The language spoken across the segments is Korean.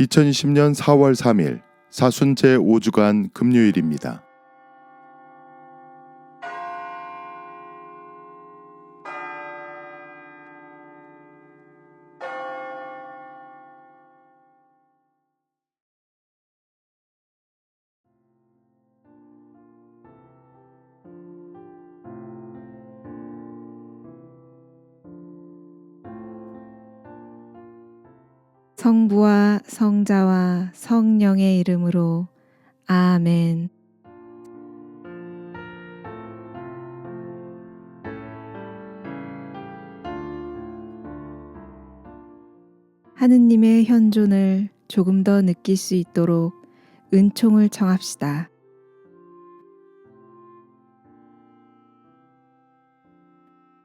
2020년 4월 3일 사순 제 5주간 금요일입니다. 성부와 성자와 성령의 이름으로 아멘. 하느님의 현존을 조금 더 느낄 수 있도록 은총을 청합시다.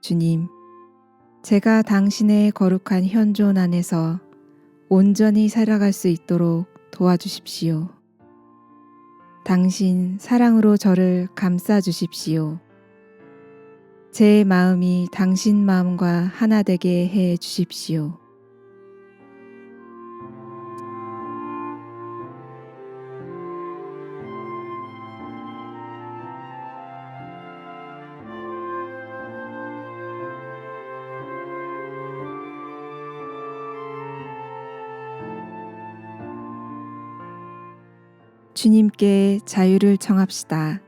주님, 제가 당신의 거룩한 현존 안에서 온전히 살아갈 수 있도록 도와주십시오. 당신 사랑으로 저를 감싸 주십시오. 제 마음이 당신 마음과 하나 되게 해 주십시오. 주님께 자유를 청합시다.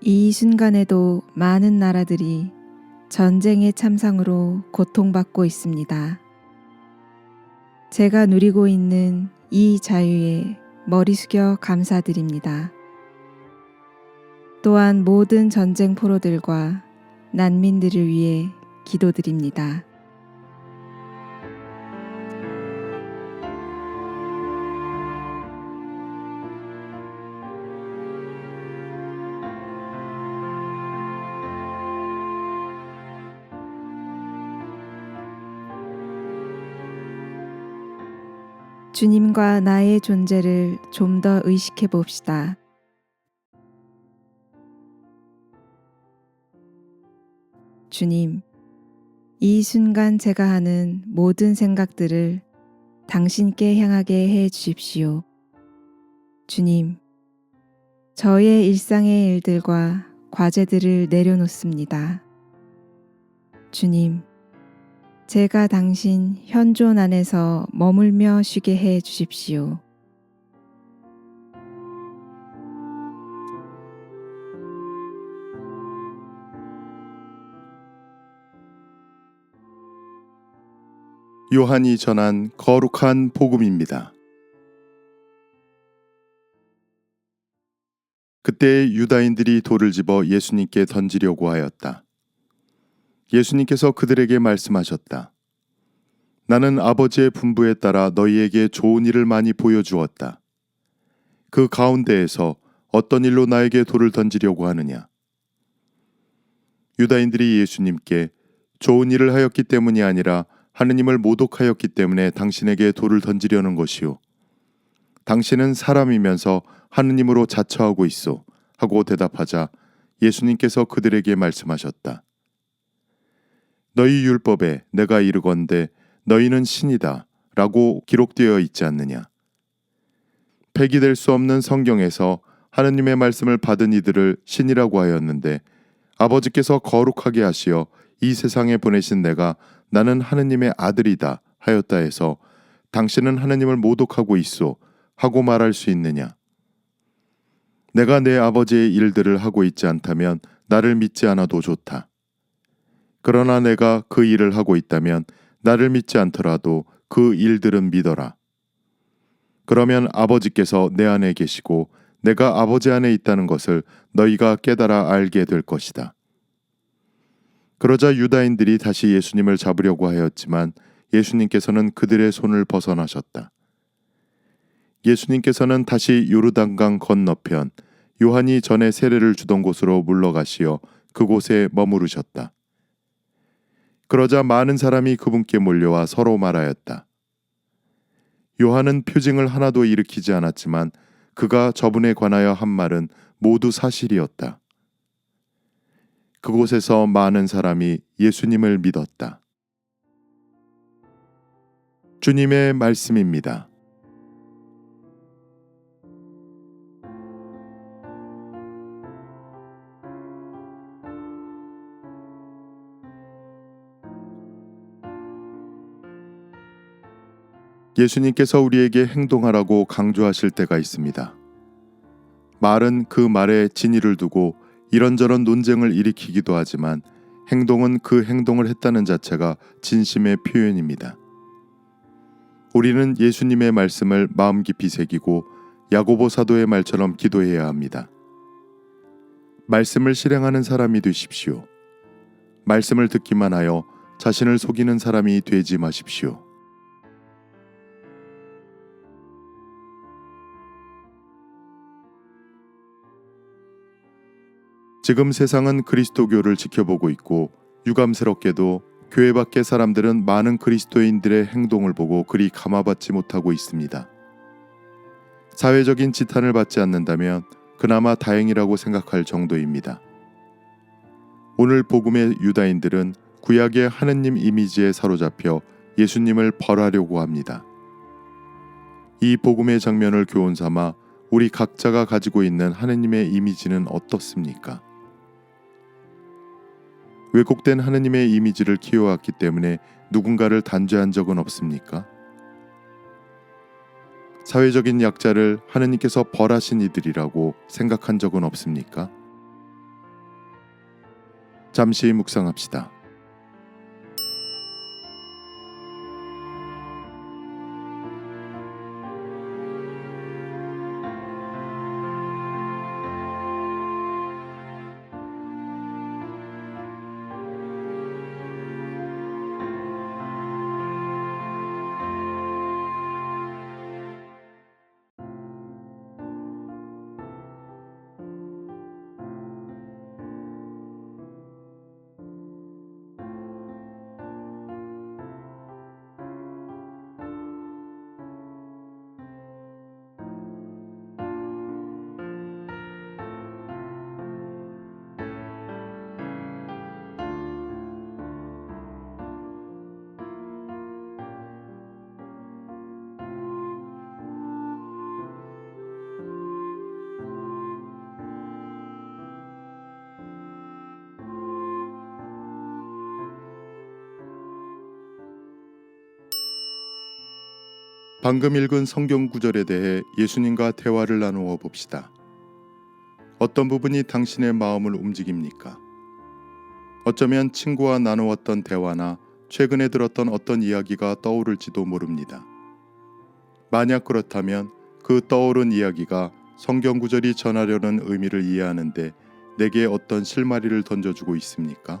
이 순간에도 많은 나라들이 전쟁의 참상으로 고통받고 있습니다. 제가 누리고 있는 이 자유에 머리 숙여 감사드립니다. 또한 모든 전쟁 포로들과 난민들을 위해 기도드립니다. 주님과 나의 존재를 좀 더 의식해 봅시다. 주님, 이 순간 제가 하는 모든 생각들을 당신께 향하게 해 주십시오. 주님, 저의 일상의 일들과 과제들을 내려놓습니다. 주님, 제가 당신 현존 안에서 머물며 쉬게 해 주십시오. 요한이 전한 거룩한 복음입니다. 그때 유다인들이 돌을 집어 예수님께 던지려고 하였다. 예수님께서 그들에게 말씀하셨다. 나는 아버지의 분부에 따라 너희에게 좋은 일을 많이 보여주었다. 그 가운데에서 어떤 일로 나에게 돌을 던지려고 하느냐? 유다인들이 예수님께 좋은 일을 하였기 때문이 아니라 하느님을 모독하였기 때문에 당신에게 돌을 던지려는 것이요. 당신은 사람이면서 하느님으로 자처하고 있어. 하고 대답하자 예수님께서 그들에게 말씀하셨다. 너희 율법에 내가 이르건대 너희는 신이다. 라고 기록되어 있지 않느냐. 폐기될 수 없는 성경에서 하느님의 말씀을 받은 이들을 신이라고 하였는데 아버지께서 거룩하게 하시어 이 세상에 보내신 내가 나는 하느님의 아들이다 하였다 해서 당신은 하느님을 모독하고 있소 하고 말할 수 있느냐? 내가 내 아버지의 일들을 하고 있지 않다면 나를 믿지 않아도 좋다. 그러나 내가 그 일을 하고 있다면 나를 믿지 않더라도 그 일들은 믿어라. 그러면 아버지께서 내 안에 계시고 내가 아버지 안에 있다는 것을 너희가 깨달아 알게 될 것이다. 그러자 유다인들이 다시 예수님을 잡으려고 하였지만 예수님께서는 그들의 손을 벗어나셨다. 예수님께서는 다시 요르단강 건너편 요한이 전에 세례를 주던 곳으로 물러가시어 그곳에 머무르셨다. 그러자 많은 사람이 그분께 몰려와 서로 말하였다. 요한은 표징을 하나도 일으키지 않았지만 그가 저분에 관하여 한 말은 모두 사실이었다. 그곳에서 많은 사람이 예수님을 믿었다. 주님의 말씀입니다. 예수님께서 우리에게 행동하라고 강조하실 때가 있습니다. 말은 그 말에 진위를 두고 이런저런 논쟁을 일으키기도 하지만 행동은 그 행동을 했다는 자체가 진심의 표현입니다. 우리는 예수님의 말씀을 마음 깊이 새기고 야고보 사도의 말처럼 기도해야 합니다. 말씀을 실행하는 사람이 되십시오. 말씀을 듣기만 하여 자신을 속이는 사람이 되지 마십시오. 지금 세상은 그리스도교를 지켜보고 있고 유감스럽게도 교회 밖의 사람들은 많은 그리스도인들의 행동을 보고 그리 감화받지 못하고 있습니다. 사회적인 지탄을 받지 않는다면 그나마 다행이라고 생각할 정도입니다. 오늘 복음의 유다인들은 구약의 하느님 이미지에 사로잡혀 예수님을 벌하려고 합니다. 이 복음의 장면을 교훈 삼아 우리 각자가 가지고 있는 하느님의 이미지는 어떻습니까? 왜곡된 하느님의 이미지를 키워왔기 때문에 누군가를 단죄한 적은 없습니까? 사회적인 약자를 하느님께서 벌하신 이들이라고 생각한 적은 없습니까? 잠시 묵상합시다. 방금 읽은 성경 구절에 대해 예수님과 대화를 나누어 봅시다. 어떤 부분이 당신의 마음을 움직입니까? 어쩌면 친구와 나누었던 대화나 최근에 들었던 어떤 이야기가 떠오를지도 모릅니다. 만약 그렇다면 그 떠오른 이야기가 성경 구절이 전하려는 의미를 이해하는데 내게 어떤 실마리를 던져주고 있습니까?